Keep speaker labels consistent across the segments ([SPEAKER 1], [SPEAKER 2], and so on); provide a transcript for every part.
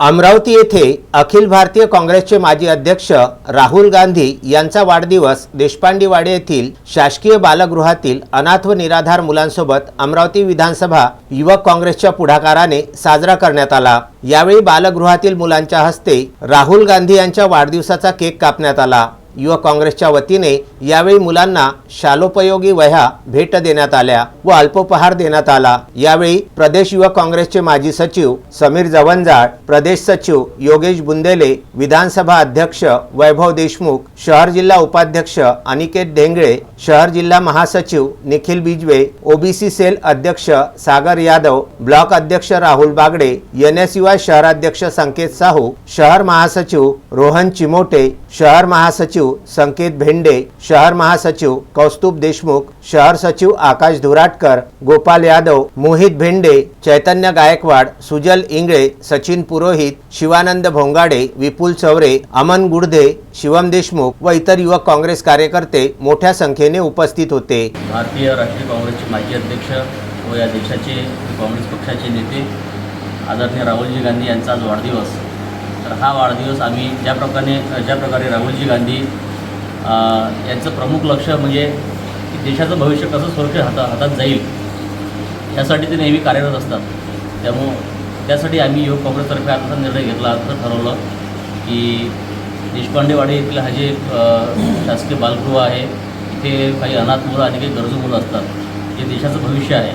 [SPEAKER 1] अमरावती येथे अखिल भारतीय काँग्रेसचे माजी अध्यक्ष राहुल गांधी यांचा वाढदिवस देशपांडेवाडे येथील शासकीय बालगृहातील अनाथ व निराधार मुलांसोबत अमरावती विधानसभा युवक काँग्रेसच्या पुढाकाराने साजरा करण्यात आला. यावेळी बालगृहातील मुलांच्या हस्ते राहुल गांधी यांच्या वाढदिवसाचा केक कापण्यात आला. युवक काँग्रेसच्या वतीने यावेळी मुलांना शालोपयोगी वह्या भेट देण्यात आल्या व अल्पोपहार देण्यात आला. यावेळी प्रदेश युवक काँग्रेसचे माजी सचिव समीर जवंजाळ प्रदेश सचिव योगेश बुंदेले विधानसभा अध्यक्ष वैभव देशमुख शहर जिल्हा उपाध्यक्ष अनिकेत ढेंगळे शहर जिल्हा महासचिव निखिल बिजवे ओबीसी सेल अध्यक्ष सागर यादव ब्लॉक अध्यक्ष राहुल बागडे एन एस शहराध्यक्ष संकेत साहू शहर महासचिव रोहन चिमोटे शहर महासचिव सचिव संकेत भेंडे शहर महासचिव कौस्तुभ देशमुख शहर सचिव आकाश धुराटकर गोपाल यादव मोहित भेंडे चैतन्य गायकवाड सुजल इंगळे सचिन पुरोहित शिवानंद भोंगाडे विपुल चौरे अमन गुडधे शिवम देशमुख व इतर युवक काँग्रेस कार्यकर्ते मोठ्या संख्येने उपस्थित होते.
[SPEAKER 2] भारतीय राष्ट्रीय काँग्रेसचे माजी अध्यक्ष व या देशाचे काँग्रेस पक्षाचे नेते आदरणीय राहुलजी गांधी यांचा आज वाढदिवस. तर हा वाढदिवस आम्ही ज्या प्रकारे ज्या प्रकारे राहुलजी गांधी यांचं प्रमुख लक्ष म्हणजे की देशाचं भविष्य कसं सुरक्षित हाता हातात जाईल यासाठी ते नेहमी कार्यरत असतात. त्यामुळं त्यासाठी आम्ही युवक काँग्रेसतर्फे आता निर्णय घेतला असं ठरवलं की देशपांडेवाडी येथील हा जे शासकीय बालगृह आहे इथे काही अनाथ मुलं आणि काही गरजू मुलं असतात जे देशाचं भविष्य आहे.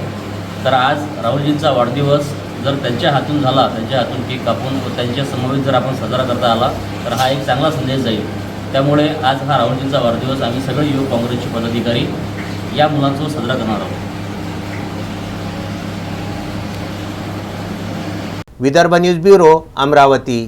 [SPEAKER 2] तर आज राहुलजींचा वाढदिवस जर त्यांच्या हातून झाला त्यांच्या हातून केक कापून व त्यांच्या समवेत जर आपण साजरा करता आला तर हा एक चांगला संदेश जाईल. त्यामुळे आज हा राहुलजींचा वाढदिवस आम्ही सगळे युवक काँग्रेसचे पदाधिकारी या मुलांसोबत साजरा करणार आहोत.
[SPEAKER 1] Vidarbha news bureau Amravati.